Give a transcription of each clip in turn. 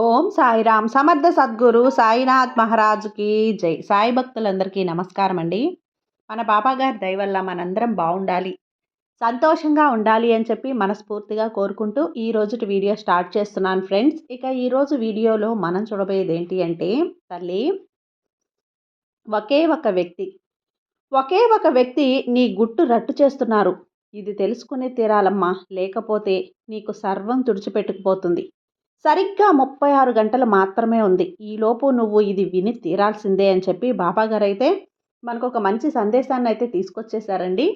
ఓం సాయిరామ్. సమర్థ సద్గురు సాయినాథ్ మహారాజుకి జై. సాయి భక్తులందరికీ నమస్కారం అండి. మన బాబాగారి దయవల్ల మనందరం బాగుండాలి. సంతోషంగా ఉండాలి అని చెప్పి మనస్ఫూర్తిగా కోరుకుంటూ ఈ రోజుటి వీడియో స్టార్ట్ చేస్తున్నాను ఫ్రెండ్స్. ఇక ఈరోజు వీడియోలో మనం చూడబోయేది ఏంటి అంటే తల్లి ఒకే ఒక వ్యక్తి. ఒకే ఒక వ్యక్తి నీ గుట్టు రట్టు చేస్తున్నారు. ఇది తెలుసుకునే తీరాలమ్మా. లేకపోతే నీకు సర్వం తుడిచిపెట్టుకుపోతుంది. సరిగ్గా ముప్పై ఆరు గంటలు మాత్రమే ఉంది. ఈలోపు నువ్వు ఇది విని తీరాల్సిందే అని చెప్పి బాబాగారు అయితే మనకు ఒక మంచి సందేశాన్ని అయితే తీసుకొచ్చేసారండి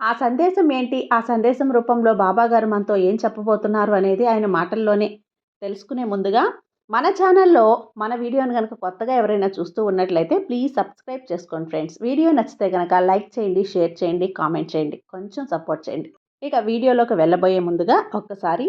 ఆ సందేశం ఏంటి? ఆ సందేశం రూపంలో బాబాగారు మనతో ఏం చెప్పబోతున్నారు అనేది ఆయన మాటల్లోనే తెలుసుకునే ముందుగా మన ఛానల్లో మన వీడియోని కనుక కొత్తగా ఎవరైనా చూస్తూ ఉన్నట్లయితే ప్లీజ్ సబ్స్క్రైబ్ చేసుకోండి ఫ్రెండ్స్. వీడియో నచ్చితే కనుక లైక్ చేయండి షేర్ చేయండి కామెంట్ చేయండి కొంచెం సపోర్ట్ చేయండి. ఇక వీడియోలోకి వెళ్ళబోయే ముందుగా ఒక్కసారి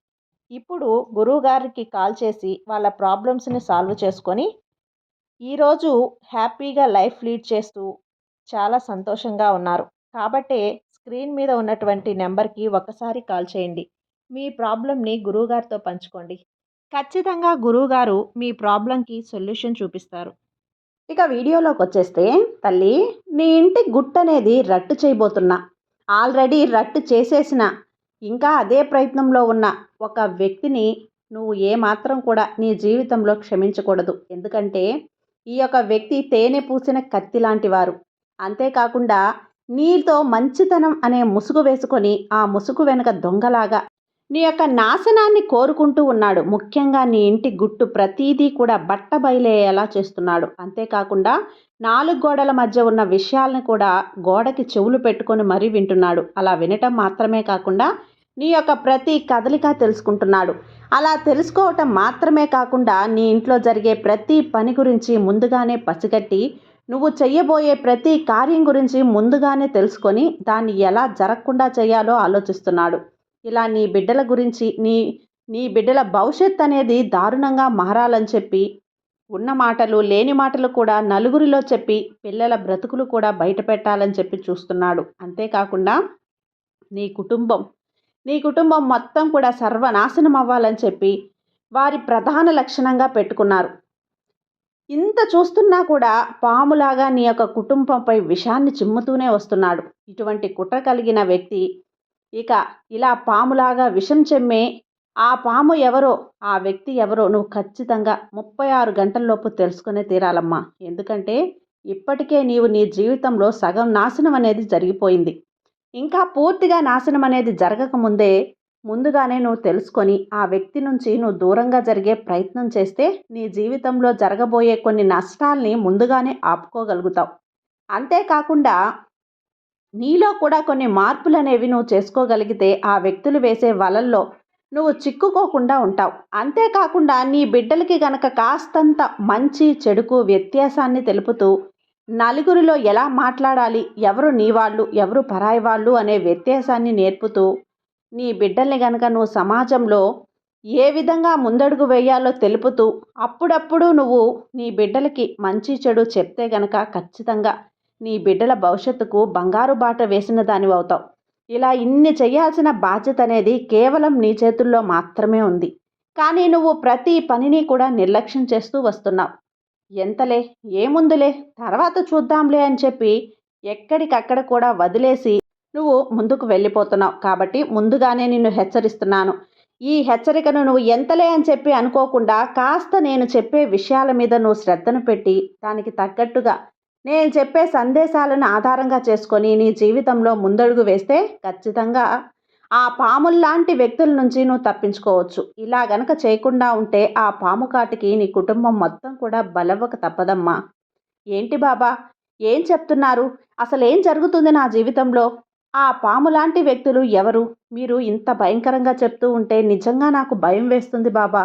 ఇప్పుడు గురువుగారికి కాల్ చేసి వాళ్ళ ప్రాబ్లమ్స్ని సాల్వ్ చేసుకొని ఈరోజు హ్యాపీగా లైఫ్ లీడ్ చేస్తూ చాలా సంతోషంగా ఉన్నారు. కాబట్టే స్క్రీన్ మీద ఉన్నటువంటి నెంబర్కి ఒకసారి కాల్ చేయండి. మీ ప్రాబ్లమ్ని గురువుగారితో పంచుకోండి. ఖచ్చితంగా గురువుగారు మీ ప్రాబ్లంకి సొల్యూషన్ చూపిస్తారు. ఇక వీడియోలోకి వచ్చేస్తే తల్లి నీ ఇంటి గుట్ట అనేది రట్టు చేయబోతున్నా. ఆల్రెడీ రట్టు చేసేసిన ఇంకా అదే ప్రయత్నంలో ఉన్న. ఒక వ్యక్తిని నువ్వు ఏమాత్రం కూడా నీ జీవితంలో క్షమించకూడదు. ఎందుకంటే ఈ యొక్క వ్యక్తి తేనె పూసిన కత్తి లాంటి వారు అంతేకాకుండా నీతో మంచితనం అనే ముసుగు వేసుకొని ఆ ముసుగు వెనుక దొంగలాగా నీ యొక్క నాశనాన్ని కోరుకుంటూ ఉన్నాడు. ముఖ్యంగా నీ ఇంటి గుట్టు ప్రతీదీ కూడా బట్ట బయలేయేలా చేస్తున్నాడు. అంతేకాకుండా నాలుగు గోడల మధ్య ఉన్న విషయాలను కూడా గోడకి చెవులు పెట్టుకొని మరీ వింటున్నాడు. అలా వినటం మాత్రమే కాకుండా నీ యొక్క ప్రతి కదలిక తెలుసుకుంటున్నాడు. అలా తెలుసుకోవటం మాత్రమే కాకుండా నీ ఇంట్లో జరిగే ప్రతి పని గురించి ముందుగానే పసిగట్టి నువ్వు చెయ్యబోయే ప్రతి కార్యం గురించి ముందుగానే తెలుసుకొని దాన్ని ఎలా జరగకుండా చేయాలో ఆలోచిస్తున్నాడు. ఇలా నీ బిడ్డల గురించి నీ నీ బిడ్డల భవిష్యత్ అనేది దారుణంగా మారాలని చెప్పి ఉన్న మాటలు లేని మాటలు కూడా నలుగురిలో చెప్పి పిల్లల బ్రతుకులు కూడా బయట పెట్టాలని చెప్పి చూస్తున్నాడు. అంతేకాకుండా నీ కుటుంబం నీ కుటుంబం మొత్తం కూడా సర్వనాశనం అవ్వాలని చెప్పి వారి ప్రధాన లక్షణంగా పెట్టుకున్నారు. ఇంత చూస్తున్నా కూడా పాములాగా నీ యొక్క కుటుంబంపై విషాన్ని చిమ్ముతూనే వస్తున్నాడు. ఇటువంటి కుట్ర కలిగిన వ్యక్తి ఇక ఇలా పాములాగా విషం చెమ్మే ఆ పాము ఎవరో ఆ వ్యక్తి ఎవరో నువ్వు ఖచ్చితంగా ముప్పై ఆరు గంటల్లోపు తెలుసుకునే తీరాలమ్మా. ఎందుకంటే ఇప్పటికే నీవు నీ జీవితంలో సగం నాశనం అనేది జరిగిపోయింది. ఇంకా పూర్తిగా నాశనం అనేది జరగకముందే ముందుగానే నువ్వు తెలుసుకొని ఆ వ్యక్తి నుంచి నువ్వు దూరంగా జరిగే ప్రయత్నం చేస్తే నీ జీవితంలో జరగబోయే కొన్ని నష్టాల్ని ముందుగానే ఆపుకోగలుగుతావు. అంతేకాకుండా నీలో కూడా కొన్ని మార్పులు అనేవి నువ్వు చేసుకోగలిగితే ఆ వ్యక్తులు వేసే వలల్లో నువ్వు చిక్కుకోకుండా ఉంటావు. అంతేకాకుండా నీ బిడ్డలకి గనక కాస్తంత మంచి చెడుకు వ్యత్యాసాన్ని తెలుపుతూ నలుగురిలో ఎలా మాట్లాడాలి? ఎవరు నీ వాళ్ళు ఎవరు పరాయి వాళ్ళు అనే వ్యత్యాసాన్ని నేర్పుతూ నీ బిడ్డల్ని గనక నువ్వు సమాజంలో ఏ విధంగా ముందడుగు వేయాలో తెలుపుతూ అప్పుడప్పుడు నువ్వు నీ బిడ్డలకి మంచి చెడు చెప్తే గనక ఖచ్చితంగా నీ బిడ్డల భవిష్యత్తుకు బంగారు బాట వేసిన దానివి అవుతావు. ఇలా ఇన్ని చేయాల్సిన బాధ్యత అనేది కేవలం నీ చేతుల్లో మాత్రమే ఉంది. కానీ నువ్వు ప్రతి పనిని కూడా నిర్లక్ష్యం చేస్తూ వస్తున్నావు. ఎంతలే? ఏముందులే? తర్వాత చూద్దాంలే అని చెప్పి ఎక్కడికక్కడ కూడా వదిలేసి నువ్వు ముందుకు వెళ్ళిపోతున్నావు. కాబట్టి ముందుగానే నిన్ను హెచ్చరిస్తున్నాను. ఈ హెచ్చరికను నువ్వు ఎంతలే అని చెప్పి అనుకోకుండా కాస్త నేను చెప్పే విషయాల మీద నువ్వు శ్రద్ధను పెట్టి దానికి తగ్గట్టుగా నేను చెప్పే సందేశాలను ఆధారంగా చేసుకొని నీ జీవితంలో ముందడుగు వేస్తే ఖచ్చితంగా ఆ పాముల్లాంటి వ్యక్తుల నుంచి నువ్వు తప్పించుకోవచ్చు. ఇలా గనక చేయకుండా ఉంటే ఆ పాము కాటికి నీ కుటుంబం మొత్తం కూడా బలవ్వక తప్పదమ్మా. ఏంటి బాబా? ఏం చెప్తున్నారు? అసలు ఏం జరుగుతుంది నా జీవితంలో? ఆ పాము లాంటి వ్యక్తులు ఎవరు? మీరు ఇంత భయంకరంగా చెప్తూ ఉంటే నిజంగా నాకు భయం వేస్తుంది బాబా.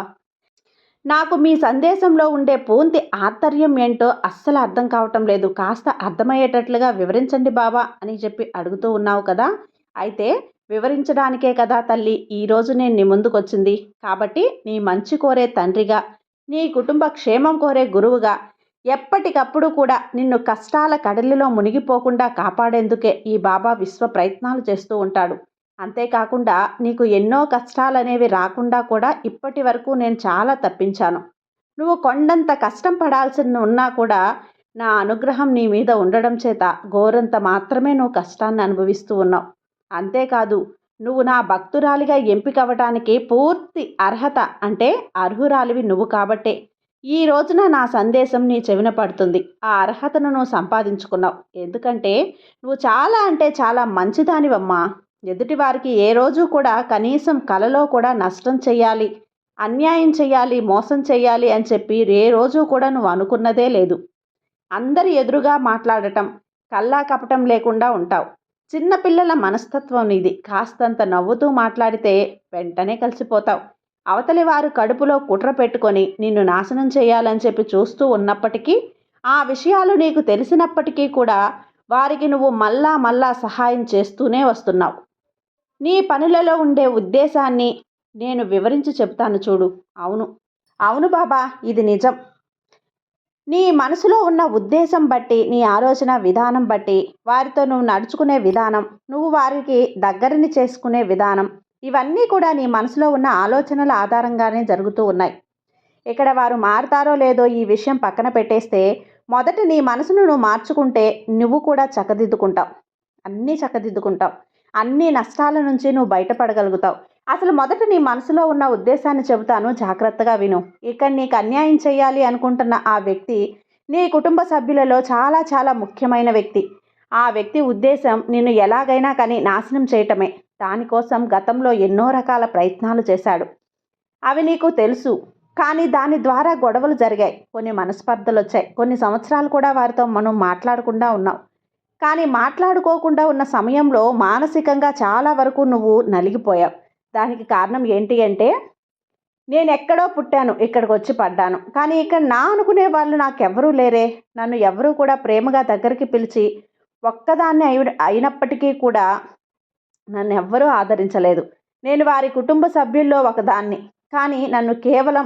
నాకు మీ సందేశంలో ఉండే పూర్తి ఆంతర్యం ఏంటో అస్సలు అర్థం కావటం లేదు. కాస్త అర్థమయ్యేటట్లుగా వివరించండి బాబా అని చెప్పి అడుగుతూ ఉన్నావు కదా. అయితే వివరించడానికే కదా తల్లి ఈరోజు నేను నీ ముందుకొచ్చింది. కాబట్టి నీ మంచి కోరే తండ్రిగా నీ కుటుంబ క్షేమం కోరే గురువుగా ఎప్పటికప్పుడు కూడా నిన్ను కష్టాల కడలిలో మునిగిపోకుండా కాపాడేందుకే ఈ బాబా విశ్వ ప్రయత్నాలు చేస్తూ ఉంటాడు. అంతేకాకుండా నీకు ఎన్నో కష్టాలనేవి రాకుండా కూడా ఇప్పటి వరకు నేను చాలా తప్పించాను. నువ్వు కొండంత కష్టం పడాల్సిన ఉన్నా కూడా నా అనుగ్రహం నీ మీద ఉండడం చేత ఘోరంత మాత్రమే నువ్వు కష్టాన్ని అనుభవిస్తూ ఉన్నావు. అంతేకాదు నువ్వు నా భక్తురాలిగా ఎంపికవ్వటానికి పూర్తి అర్హత అంటే అర్హురాలివి నువ్వు కాబట్టే. ఈ రోజున నా సందేశం నీ చెవిన పడుతుంది. ఆ అర్హతను నువ్వు సంపాదించుకున్నావు. ఎందుకంటే నువ్వు చాలా అంటే చాలా మంచిదానివమ్మా. ఎదుటివారికి ఏ రోజు కూడా కనీసం కలలో కూడా నష్టం చెయ్యాలి అన్యాయం చేయాలి మోసం చేయాలి అని చెప్పి ఏ రోజు కూడా నువ్వు అనుకున్నదే లేదు. అందరి ఎదురుగా మాట్లాడటం కల్లా కపటం లేకుండా ఉంటావు. చిన్నపిల్లల మనస్తత్వం ఇది. కాస్తంత నవ్వుతూ మాట్లాడితే వెంటనే కలిసిపోతావు. అవతలి వారు కడుపులో కుట్ర పెట్టుకొని నిన్ను నాశనం చేయాలని చెప్పి చూస్తూ ఉన్నప్పటికీ ఆ విషయాలు నీకు తెలిసినప్పటికీ కూడా వారికి నువ్వు మళ్ళా మళ్ళా సహాయం చేస్తూనే వస్తున్నావు. నీ పనులలో ఉండే ఉద్దేశాన్ని నేను వివరించి చెప్తాను చూడు. అవును. అవును బాబా ఇది నిజం. నీ మనసులో ఉన్న ఉద్దేశం బట్టి నీ ఆలోచన విధానం బట్టి వారితో నువ్వు నడుచుకునే విధానం నువ్వు వారికి దగ్గరని చేసుకునే విధానం ఇవన్నీ కూడా నీ మనసులో ఉన్న ఆలోచనల ఆధారంగానే జరుగుతూ ఉన్నాయి. ఇక్కడ వారు మారుతారో లేదో ఈ విషయం పక్కన పెట్టేస్తే మొదట నీ మనసును నువ్వు మార్చుకుంటే నువ్వు కూడా చక్కదిద్దుకుంటావు. అన్నీ చక్కదిద్దుకుంటావు. అన్ని నష్టాల నుంచి నువ్వు బయటపడగలుగుతావు. అసలు మొదట నీ మనసులో ఉన్న ఉద్దేశాన్ని చెబుతాను. జాగ్రత్తగా విను. ఇక్కడ నీకు అన్యాయం చేయాలి అనుకుంటున్న ఆ వ్యక్తి నీ కుటుంబ సభ్యులలో చాలా చాలా ముఖ్యమైన వ్యక్తి. ఆ వ్యక్తి ఉద్దేశం నిన్ను ఎలాగైనా కానీ నాశనం చేయటమే. దానికోసం గతంలో ఎన్నో రకాల ప్రయత్నాలు చేశాడు. అవి నీకు తెలుసు. కానీ దాని ద్వారా గొడవలు జరిగాయి. కొన్ని మనస్పర్ధలు వచ్చాయి కొన్ని సంవత్సరాలు కూడా వారితో మనం మాట్లాడకుండా ఉన్నావు. కానీ మాట్లాడుకోకుండా ఉన్న సమయంలో మానసికంగా చాలా వరకు నువ్వు నలిగిపోయావు. దానికి కారణం ఏంటి అంటే నేను ఎక్కడో పుట్టాను ఇక్కడికి వచ్చి పడ్డాను. కానీ ఇక్కడ నా అనుకునే వాళ్ళు నాకెవరూ లేరే. నన్ను ఎవరూ కూడా ప్రేమగా దగ్గరికి పిలిచి ఒక్కదాన్ని అయి అయినప్పటికీ కూడా నన్ను ఎవ్వరూ ఆదరించలేదు. నేను వారి కుటుంబ సభ్యుల్లో ఒకదాన్ని. కానీ నన్ను కేవలం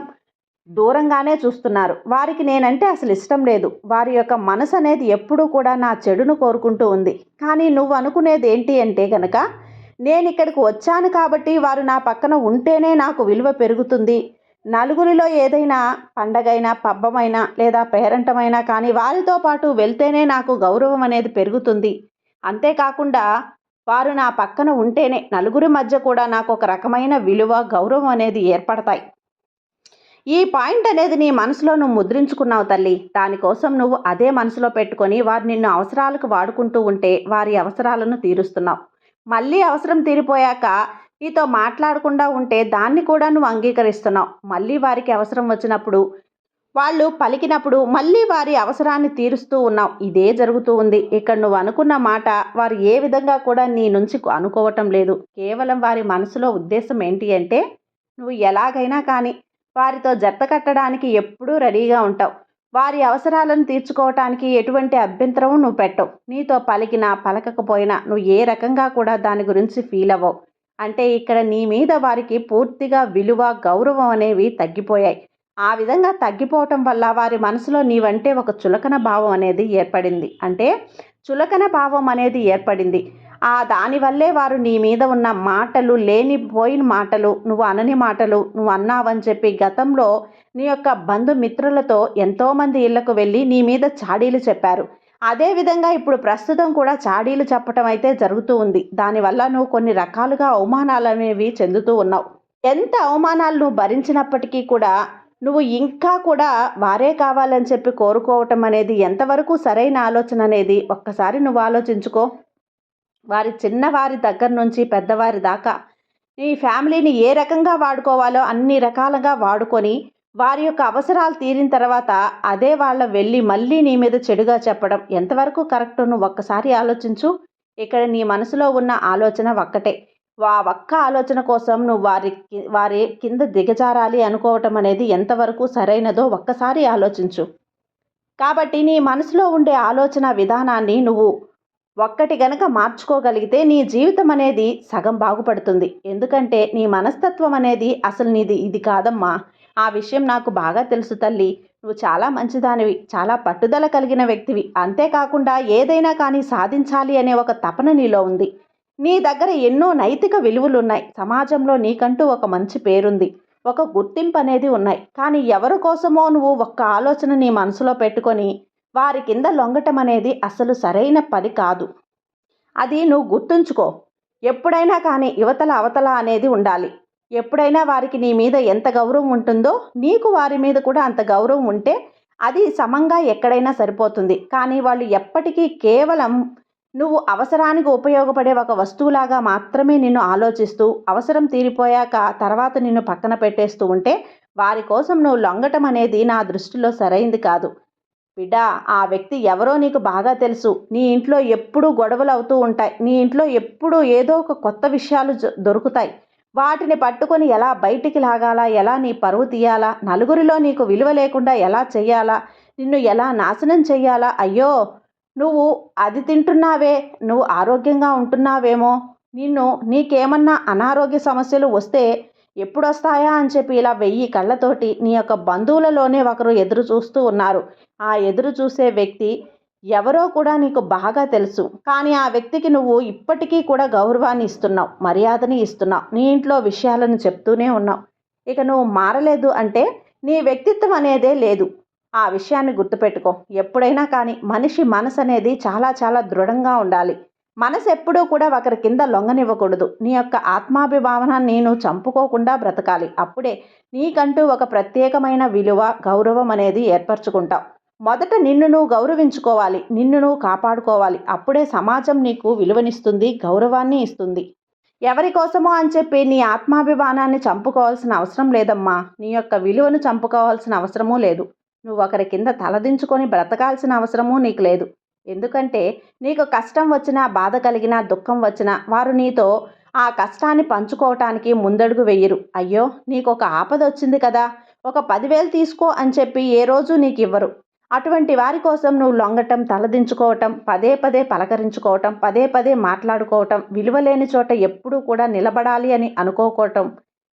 దూరంగానే చూస్తున్నారు. వారికి నేనంటే అసలు ఇష్టం లేదు. వారి యొక్క మనసు అనేది ఎప్పుడూ కూడా నా చెడును కోరుకుంటూ ఉంది. కానీ నువ్వు అనుకునేది ఏంటి అంటే కనుక నేను ఇక్కడికి వచ్చాను కాబట్టి వారు నా పక్కన ఉంటేనే నాకు విలువ పెరుగుతుంది. నలుగురిలో ఏదైనా పండగైనా పబ్బమైనా లేదా పేరంటమైనా కానీ వారితో పాటు వెళ్తేనే నాకు గౌరవం అనేది పెరుగుతుంది. అంతేకాకుండా వారు నా పక్కన ఉంటేనే నలుగురి మధ్య కూడా నాకు ఒక రకమైన విలువ గౌరవం అనేది ఏర్పడతాయి. ఈ పాయింట్ అనేది నీ మనసులో నువ్వు ముద్రించుకున్నావు తల్లి. దానికోసం నువ్వు అదే మనసులో పెట్టుకొని వారు నిన్ను అవసరాలకు వాడుకుంటూ ఉంటే వారి అవసరాలను తీరుస్తున్నావు. మళ్ళీ అవసరం తీరిపోయాక నీతో మాట్లాడకుండా ఉంటే దాన్ని కూడా నువ్వు అంగీకరిస్తున్నావు. మళ్ళీ వారికి అవసరం వచ్చినప్పుడు వాళ్ళు పలికినప్పుడు మళ్ళీ వారి అవసరాన్ని తీరుస్తూ ఉన్నావు. ఇదే జరుగుతూ ఉంది. ఇక్కడ నువ్వు అనుకున్న మాట వారు ఏ విధంగా కూడా నీ నుంచి అనుకోవటం లేదు. కేవలం వారి మనసులో ఉద్దేశం ఏంటి అంటే నువ్వు ఎలాగైనా కానీ వారితో జత కట్టడానికి ఎప్పుడూ రెడీగా ఉంటావు. వారి అవసరాలను తీర్చుకోవటానికి ఎటువంటి అభ్యంతరం నువ్వు పెట్టవు. నీతో పలికినా పలకకపోయినా నువ్వు ఏ రకంగా కూడా దాని గురించి ఫీల్ అవ్వవు. అంటే ఇక్కడ నీ మీద వారికి పూర్తిగా విలువ గౌరవం అనేవి తగ్గిపోయాయి. ఆ విధంగా తగ్గిపోవటం వల్ల వారి మనసులో నీవంటే ఒక చులకన భావం అనేది ఏర్పడింది. అంటే చులకన భావం అనేది ఏర్పడింది. ఆ దానివల్లే వారు నీ మీద ఉన్న మాటలు లేనిపోయిన మాటలు నువ్వు అనని మాటలు నువ్వు అన్నావని చెప్పి గతంలో నీ యొక్క బంధుమిత్రులతో ఎంతోమంది ఇళ్ళకు వెళ్ళి నీ మీద చాడీలు చెప్పారు. అదేవిధంగా ఇప్పుడు ప్రస్తుతం కూడా చాడీలు చెప్పటం అయితే జరుగుతూ ఉంది. దానివల్ల నువ్వు కొన్ని రకాలుగా అవమానాలు అనేవి చెందుతూ ఉన్నావు. ఎంత అవమానాలు నువ్వు భరించినప్పటికీ కూడా నువ్వు ఇంకా కూడా వారే కావాలని చెప్పి కోరుకోవటం అనేది ఎంతవరకు సరైన ఆలోచన అనేది ఒక్కసారి నువ్వు ఆలోచించుకో. వారి చిన్నవారి దగ్గర నుంచి పెద్దవారి దాకా నీ ఫ్యామిలీని ఏ రకంగా వాడుకోవాలో అన్ని రకాలుగా వాడుకొని వారి యొక్క అవసరాలు తీరిన తర్వాత అదే వాళ్ళ వెళ్ళి మళ్ళీ నీ మీద చెడుగా చెప్పడం ఎంతవరకు కరెక్ట్ నువ్వు ఒక్కసారి ఆలోచించు. ఇక్కడ నీ మనసులో ఉన్న ఆలోచన ఒక్కటే. ఆ ఒక్క ఆలోచన కోసం నువ్వు వారి వారి కింద దిగజారాలి అనుకోవటం అనేది ఎంతవరకు సరైనదో ఒక్కసారి ఆలోచించు. కాబట్టి నీ మనసులో ఉండే ఆలోచన విధానాన్ని నువ్వు ఒక్కటి గనక మార్చుకోగలిగితే నీ జీవితం అనేది సగం బాగుపడుతుంది. ఎందుకంటే నీ మనస్తత్వం అనేది అసలు నీది ఇది కాదమ్మా. ఆ విషయం నాకు బాగా తెలుసు తల్లి. నువ్వు చాలా మంచిదానివి చాలా పట్టుదల కలిగిన వ్యక్తివి. అంతేకాకుండా ఏదైనా కానీ సాధించాలి అనే ఒక తపన నీలో ఉంది. నీ దగ్గర ఎన్నో నైతిక విలువలున్నాయి. సమాజంలో నీకంటూ ఒక మంచి పేరుంది. ఒక గుర్తింపు అనేది ఉన్నాయి. కానీ ఎవరి కోసమో నువ్వు ఒక్క ఆలోచన నీ మనసులో పెట్టుకొని వారి కింద లొంగటం అనేది అసలు సరైన పని కాదు. అది నువ్వు గుర్తుంచుకో. ఎప్పుడైనా కానీ యువతల అవతల అనేది ఉండాలి. ఎప్పుడైనా వారికి నీ మీద ఎంత గౌరవం ఉంటుందో నీకు వారి మీద కూడా అంత గౌరవం ఉంటే అది సమంగా ఎక్కడైనా సరిపోతుంది. కానీ వాళ్ళు ఎప్పటికీ కేవలం నువ్వు అవసరానికి ఉపయోగపడే ఒక వస్తువులాగా మాత్రమే నిన్ను ఆలోచిస్తూ అవసరం తీరిపోయాక తర్వాత నిన్ను పక్కన పెట్టేస్తూ ఉంటే వారి కోసం నువ్వు లొంగటం అనేది నా దృష్టిలో సరైంది కాదు. బిడా ఆ వ్యక్తి ఎవరో నీకు బాగా తెలుసు. నీ ఇంట్లో ఎప్పుడూ గొడవలు అవుతూ ఉంటాయి. నీ ఇంట్లో ఎప్పుడూ ఏదో ఒక కొత్త విషయాలు దొరుకుతాయి. వాటిని పట్టుకొని ఎలా బయటికి లాగాలా? ఎలా నీ పరువు తీయాలా? నలుగురిలో నీకు విలువ లేకుండా ఎలా చెయ్యాలా? నిన్ను ఎలా నాశనం చెయ్యాలా? అయ్యో నువ్వు అది తింటున్నావే నువ్వు ఆరోగ్యంగా ఉంటున్నావేమో. నిన్ను నీకేమన్నా అనారోగ్య సమస్యలు వస్తే ఎప్పుడొస్తాయా అని చెప్పి ఇలా వెయ్యి కళ్ళతోటి నీ యొక్క బంధువులలోనే ఒకరు ఎదురు చూస్తూ ఉన్నారు. ఆ ఎదురు చూసే వ్యక్తి ఎవరో కూడా నీకు బాగా తెలుసు. కానీ ఆ వ్యక్తికి నువ్వు ఇప్పటికీ కూడా గౌరవాన్ని ఇస్తున్నావు మర్యాదని ఇస్తున్నావు నీ ఇంట్లో విషయాలను చెప్తూనే ఉన్నావు. ఇక నువ్వు మారలేదు అంటే నీ వ్యక్తిత్వం అనేదే లేదు. ఆ విషయాన్ని గుర్తుపెట్టుకో. ఎప్పుడైనా కానీ మనిషి మనసు అనేది చాలా చాలా దృఢంగా ఉండాలి. మనసు ఎప్పుడూ కూడా ఒకరి కింద లొంగనివ్వకూడదు. నీ యొక్క ఆత్మాభిభావన నేను చంపుకోకుండా బ్రతకాలి. అప్పుడే నీకంటూ ఒక ప్రత్యేకమైన విలువ గౌరవం అనేది ఏర్పరచుకుంటావు. మొదట నిన్ను నువ్వు గౌరవించుకోవాలి నిన్ను నువ్వు కాపాడుకోవాలి. అప్పుడే సమాజం నీకు విలువనిస్తుంది గౌరవాన్ని ఇస్తుంది. ఎవరి కోసమో అని చెప్పి నీ ఆత్మాభిమానాన్ని చంపుకోవాల్సిన అవసరం లేదమ్మా. నీ యొక్క విలువను చంపుకోవాల్సిన అవసరమూ లేదు. నువ్వు ఒకరి కింద తలదించుకొని బ్రతకాల్సిన అవసరమూ నీకు లేదు. ఎందుకంటే నీకు కష్టం వచ్చినా బాధ కలిగినా దుఃఖం వచ్చినా వారు నీతో ఆ కష్టాన్ని పంచుకోవటానికి ముందడుగు వెయ్యరు అయ్యో నీకు ఒక ఆపద వచ్చింది కదా. ఒక పదివేలు తీసుకో అని చెప్పి ఏ రోజు నీకు ఇవ్వరు. అటువంటి వారి కోసం నువ్వు లొంగటం తలదించుకోవటం పదే పదే పలకరించుకోవటం పదే పదే మాట్లాడుకోవటం విలువలేని చోట ఎప్పుడూ కూడా నిలబడాలి అని అనుకోకోవటం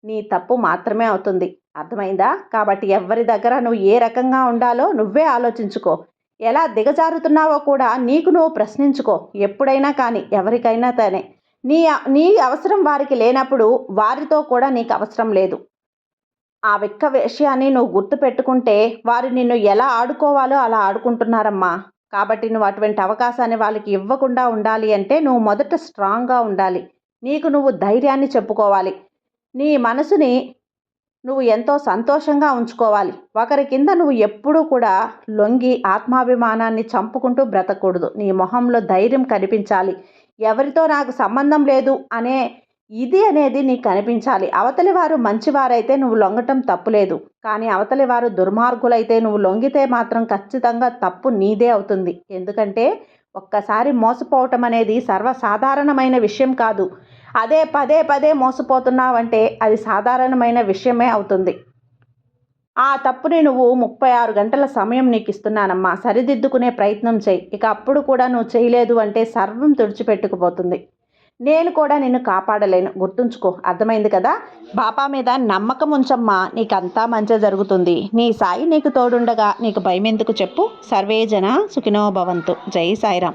నీ తప్పు మాత్రమే అవుతుంది. అర్థమైందా? కాబట్టి ఎవరి దగ్గర నువ్వు ఏ రకంగా ఉండాలో నువ్వే ఆలోచించుకో. ఎలా దిగజారుతున్నావో కూడా నీకు నువ్వు ప్రశ్నించుకో. ఎప్పుడైనా కానీ ఎవరికైనా తనే. నీ నీ అవసరం వారికి లేనప్పుడు వారితో కూడా నీకు అవసరం లేదు. ఆ వెక్క విషయాన్ని నువ్వు గుర్తుపెట్టుకుంటే వారు నిన్ను ఎలా ఆడుకోవాలో అలా ఆడుకుంటున్నారమ్మా. కాబట్టి నువ్వు అటువంటి అవకాశాన్ని వాళ్ళకి ఇవ్వకుండా ఉండాలి అంటే నువ్వు మొదట స్ట్రాంగ్గా ఉండాలి. నీకు నువ్వు ధైర్యాన్ని చెప్పుకోవాలి. నీ మనసుని నువ్వు ఎంతో సంతోషంగా ఉంచుకోవాలి. ఒకరి కింద నువ్వు ఎప్పుడూ కూడా లొంగి ఆత్మాభిమానాన్ని చంపుకుంటూ బ్రతకూడదు. నీ మొహంలో ధైర్యం కనిపించాలి. ఎవరితో నాకు సంబంధం లేదు అనే ఇది అనేది నీకు కనిపించాలి. అవతలి వారు మంచివారైతే నువ్వు లొంగటం తప్పులేదు కానీ అవతలి వారు దుర్మార్గులైతే నువ్వు లొంగితే మాత్రం ఖచ్చితంగా తప్పు నీదే అవుతుంది. ఎందుకంటే ఒక్కసారి మోసపోవటం అనేది సర్వసాధారణమైన విషయం కాదు. అదే పదే పదే మోసపోతున్నావంటే అది సాధారణమైన విషయమే అవుతుంది. ఆ తప్పుని నువ్వు ముప్పై ఆరు గంటల సమయం నీకు ఇస్తున్నానమ్మా. సరిదిద్దుకునే ప్రయత్నం చేయి. ఇక అప్పుడు కూడా నువ్వు చేయలేదు అంటే సర్వం తుడిచిపెట్టుకుపోతుంది. నేను కూడా నిన్ను కాపాడలేను. గుర్తుంచుకో. అర్థమైంది కదా? బాపా మీద నమ్మకం ఉంచమ్మా. నీకంతా మంచి జరుగుతుంది. నీ సాయి నీకు తోడుండగా నీకు భయం ఎందుకు చెప్పు? సర్వేజన సుఖినోభవంతు సుఖినో భవంతు. జై సాయిరామ్.